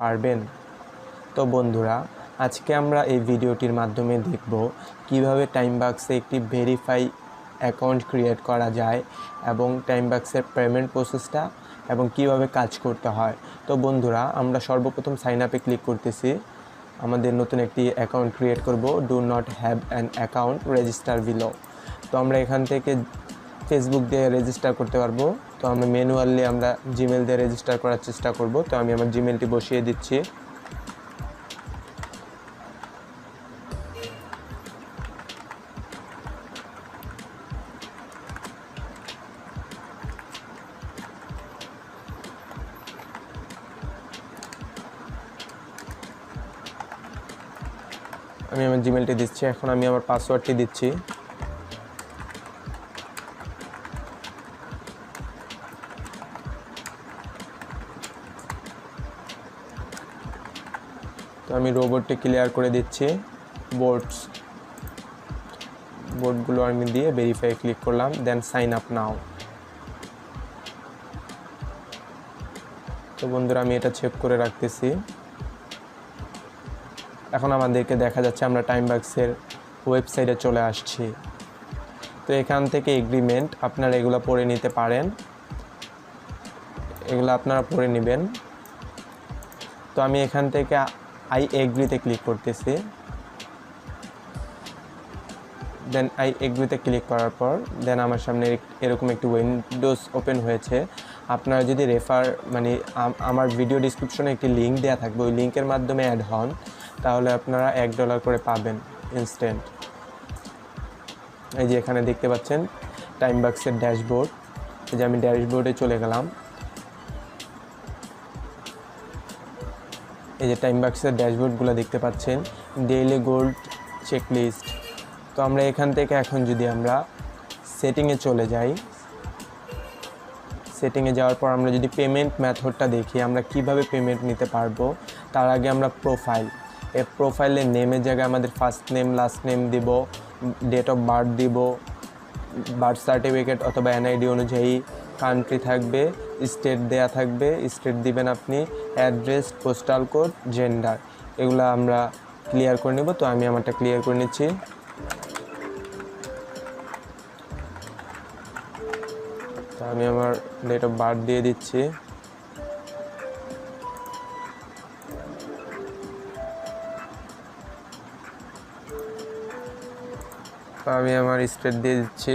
পারবেন? তো বন্ধুরা, আজকে আমরা এই ভিডিওটির মাধ্যমে দেখব কীভাবে টাইমবাক্সে একটি ভেরিফাই অ্যাকাউন্ট ক্রিয়েট করা যায় এবং টাইম টাইমবাক্সের পেমেন্ট প্রসেসটা এবং কীভাবে কাজ করতে হয়। তো বন্ধুরা, আমরা সর্বপ্রথম সাইন আপে ক্লিক করতেছি। আমাদের নতুন একটি অ্যাকাউন্ট ক্রিয়েট করব। Do not have an account register below তো আমরা এখান থেকে ফেসবুক দিয়ে রেজিস্টার করতে পারব। তো আমরা ম্যানুয়ালি আমরা জিমেল দিয়ে রেজিস্টার করার চেষ্টা করব। তো আমি আমার জিমেলটি বসিয়ে দিচ্ছি। আমি আমার জিমেলটি দিচ্ছি। এখন আমি আমার পাসওয়ার্ডটি দিচ্ছি। তো আমি রোবটটি ক্লিয়ার করে দিচ্ছি। বোর্ডস বোর্ডগুলো আমি দিয়ে ভেরিফাই ক্লিক করলাম দেন সাইন আপ নাও তো বন্ধুরা, আমি এটা চেক করে রাখতেছি। এখন আমাদেরকে দেখা যাচ্ছে আমরা টাইম বাক্সের ওয়েবসাইটে চলে আসছি। তো এখান থেকে এগ্রিমেন্ট আপনারা এগুলো পড়ে নিতে পারেন। এগুলো আপনারা পড়ে নেবেন। তো আমি এখান থেকে আই এগ্রিতে ক্লিক করতেছি। দেন আই এগ্রিতে ক্লিক করার পর দেন আমার সামনে এরকম একটি উইন্ডোজ ওপেন হয়েছে। আপনারা যদি রেফার মানে আমার ভিডিও ডিসক্রিপশনে একটি লিঙ্ক দেওয়া থাকবে, ওই লিঙ্কের মাধ্যমে অ্যাড হন, তাহলে আপনারা এক ডলার করে পাবেন ইনস্ট্যান্ট এই যে এখানে দেখতে পাচ্ছেন টাইম বাক্সের ড্যাশবোর্ড এই যে আমি ড্যাশবোর্ডে চলে গেলাম। এই যে টাইম বাক্সের ড্যাশবোর্ডগুলো দেখতে পাচ্ছেন ডেইলি গোল্ড চেকলিস্ট তো আমরা এখান থেকে এখন যদি আমরা সেটিংয়ে চলে যাই সেটিংয়ে যাওয়ার পর আমরা যদি পেমেন্ট মেথডটা দেখি, আমরা কীভাবে পেমেন্ট নিতে পারব, তার আগে আমরা প্রোফাইল এই প্রোফাইলের নেমের জায়গায় আমাদের ফার্স্ট নেম লাস্ট নেম দিব ডেট অফ বার্থ দিব বার্থ সার্টিফিকেট অথবা এনআইডি অনুযায়ী। কান্ট্রি থাকবে স্টেট দেয়া থাকবে স্টেট দিবেন আপনি অ্যাড্রেস পোস্টাল কোড জেন্ডার এগুলো আমরা ক্লিয়ার করে নেব, তো আমি আমারটা ক্লিয়ার করে নিচ্ছি। আমি আমার ডেট অফ বার্থ দিয়ে দিচ্ছি। আমি আমার স্টেট দিয়ে দিচ্ছি।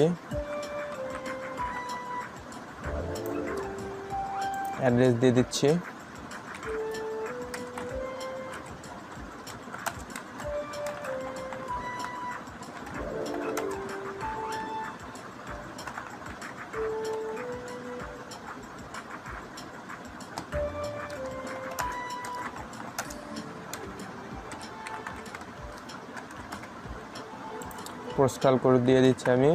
অ্যাড্রেস দিয়ে দিচ্ছি। পোস্টাল করে দিয়ে দিচ্ছি আমি।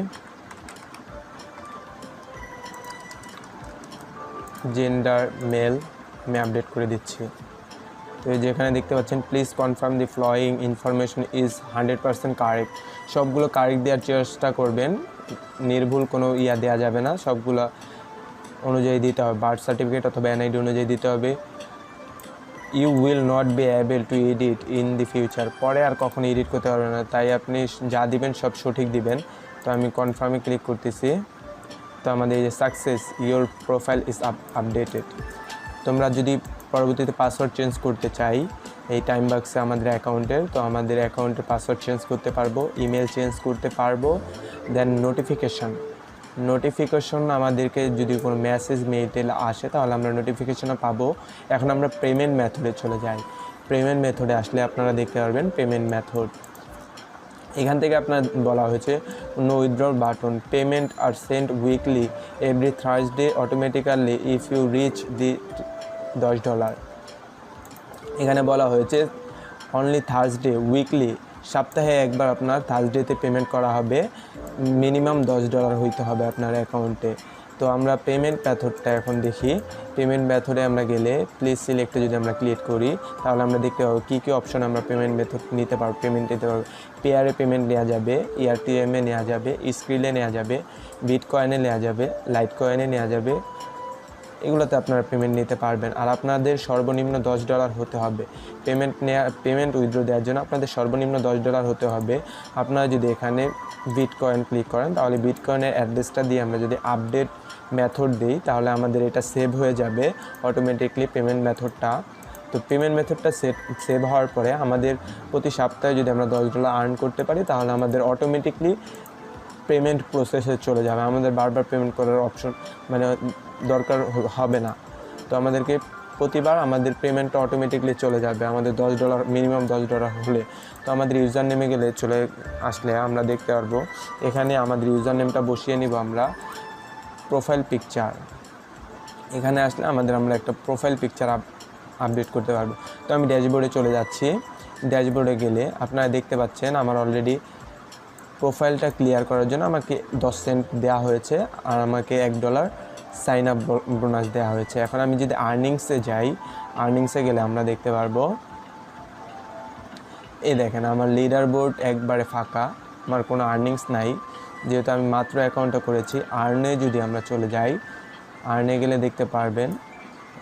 জেন্ডার মেল আমি আপডেট করে দিচ্ছি। তো যেখানে দেখতে পাচ্ছেন please confirm the following information is hundred percent correct সবগুলো কারেক্ট দেওয়ার চেষ্টা করবেন। নির্ভুল কোনো ইয়া দেওয়া যাবে না। সবগুলো অনুযায়ী দিতে হবে। বার্থ সার্টিফিকেট অথবা এনআইডি অনুযায়ী দিতে হবে। You will not be able to edit in the future পরে আর কখনো এডিট করতে পারবেন না। তাই আপনি যা দিবেন সব সঠিক দিবেন। তো আমি কনফার্মে ক্লিক করতেছি। তো আমাদের এই যে success your profile is up updated তোমরা যদি পরবর্তীতে পাসওয়ার্ড চেঞ্জ করতে চাই, এই টাইম বাক্সে আমাদের অ্যাকাউন্টের তো আমাদের অ্যাকাউন্টের পাসওয়ার্ড চেঞ্জ করতে পারব ইমেল চেঞ্জ করতে পারব দেন নোটিফিকেশান নোটিফিকেশন আমাদেরকে যদি কোনো মেসেজ মেইল আসে, তাহলে আমরা নোটিফিকেশনও পাবো। এখন আমরা পেমেন্ট মেথডে চলে যাই। পেমেন্ট মেথডে আসলে আপনারা দেখতে পারবেন পেমেন্ট মেথড এখান থেকে আপনার বলা হয়েছে no withdrawal button payment are sent weekly every Thursday automatically if you reach the দশ ডলার এখানে বলা হয়েছে অনলি থার্সডে উইকলি সপ্তাহে একবার আপনার থার্সডেতে পেমেন্ট করা হবে মিনিমাম দশ ডলার হইতে হবে আপনার অ্যাকাউন্টে তো আমরা পেমেন্ট মেথডটা এখন দেখি। পেমেন্ট মেথডে আমরা গেলে প্লিজ সিলেক্টে যদি আমরা ক্লিক করি, তাহলে আমরা দেখতে পাবো কী কী অপশন আমরা পেমেন্ট মেথড নিতে পারব পেমেন্ট নিতে পারব। পেয়ারে পেমেন্ট নেওয়া যাবে এআরটিএমে নেওয়া যাবে স্ক্রিলে নেওয়া যাবে বিট কয়েনে নেওয়া যাবে লাইট কয়েনে নেওয়া যাবে। এগুলোতে আপনারা পেমেন্ট নিতে পারবেন। আর আপনাদের সর্বনিম্ন দশ ডলার হতে হবে। পেমেন্ট নেওয়া পেমেন্ট উইথড্র দেওয়ার জন্য আপনাদের সর্বনিম্ন দশ ডলার হতে হবে। আপনারা যদি এখানে বিট কয়েন ক্লিক করেন, তাহলে বিট কয়েনের অ্যাড্রেসটা দিয়ে আমরা যদি আপডেট মেথড দিই, তাহলে আমাদের এটা সেভ হয়ে যাবে অটোমেটিকলি পেমেন্ট মেথডটা তো পেমেন্ট মেথডটা সেভ সেভ হওয়ার পরে আমাদের প্রতি সপ্তাহে যদি আমরা দশ ডলার আর্ন করতে পারি, তাহলে আমাদের অটোমেটিকলি পেমেন্ট প্রসেসে চলে যাবে। আমাদের বারবার পেমেন্ট করার অপশন মানে দরকার হবে না। তো আমাদেরকে প্রতিবার আমাদের পেমেন্টটা অটোমেটিকলি চলে যাবে। আমাদের দশ ডলার মিনিমাম দশ ডলার হলে। তো আমাদের ইউজার নেমে গেলে চলে আসলে আমরা দেখতে পারব। এখানে আমাদের ইউজার নেমটা বসিয়ে নিব আমরা। প্রোফাইল পিকচার এখানে আসলে আমাদের আমরা একটা প্রোফাইল পিকচার আপডেট করতে পারব। তো আমি ড্যাশবোর্ডে চলে যাচ্ছি। ড্যাশবোর্ডে গেলে আপনারা দেখতে পাচ্ছেন আমার অলরেডি প্রোফাইলটা ক্লিয়ার করার জন্য আমাকে দশ সেন্ট দেওয়া হয়েছে আর আমাকে এক ডলার সাইন আপ বোনাস দেওয়া হয়েছে। এখন আমি যদি আর্নিংসে যাই আর্নিংসে গেলে আমরা দেখতে পারব, এই দেখেন আমার লিডার বোর্ড একবারে ফাঁকা, আমার কোনো আর্নিংস নাই। যেহেতু আমি মাত্র অ্যাকাউন্টটা করেছি আর্নে যদি আমরা চলে যাই আর্নে গেলে দেখতে পারবেন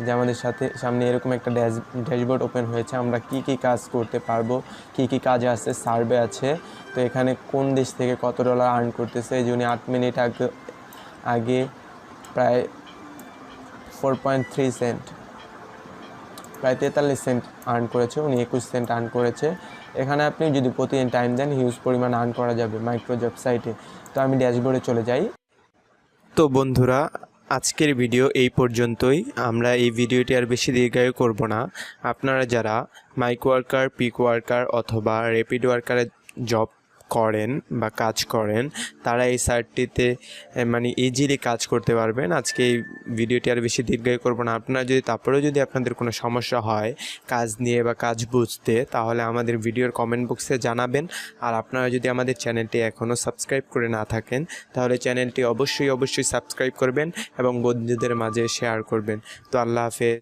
যে আমাদের সাথে, সামনে এরকম একটা ড্যাশ, ড্যাশবোর্ড ওপেন হয়েছে। আমরা কি কি কাজ করতে পারব, কি কি কাজ আছে সার্ভে আছে। তো এখানে কোন দেশ থেকে কত ডলার আর্ন করতেছে, এই যে উনি আট মিনিট আগে আগে প্রায় ফোর পয়েন্ট থ্রি সেন্ট প্রায় তেতাল্লিশ সেন্ট আর্ন করেছে, উনি একুশ সেন্ট আর্ন করেছে। এখানে আপনি যদি প্রতিদিন টাইম দেন হিউজ পরিমাণ আর্ন করা যাবে মাইক্রোজব সাইটে তো আমি ড্যাশবোর্ডে চলে যাই। তো বন্ধুরা, আজকের ভিডিও এই পর্যন্তই। আমরা এই ভিডিওটি আর বেশি দীর্ঘায়ু করব না। আপনারা যারা মাইক ওয়ার্কার পিক ওয়ার্কার অথবা র্যাপিড ওয়ার্কারের জব করেন বা কাজ করেন, তারা এই সাইটটিতে মানে ইজিলি কাজ করতে পারবেন। আজকে এই ভিডিওটি আর বেশি দীর্ঘায়ু করব না। আপনারা যদি, তারপরেও যদি আপনাদের কোনো সমস্যা হয় কাজ নিয়ে বা কাজ বুঝতে, তাহলে আমাদের ভিডিওর কমেন্ট বক্সে জানাবেন। আর আপনারা যদি আমাদের চ্যানেলটি এখনও সাবস্ক্রাইব করে না থাকেন, তাহলে চ্যানেলটি অবশ্যই অবশ্যই সাবস্ক্রাইব করবেন এবং বন্ধুদের মাঝে শেয়ার করবেন। তো আল্লাহ হাফেজ।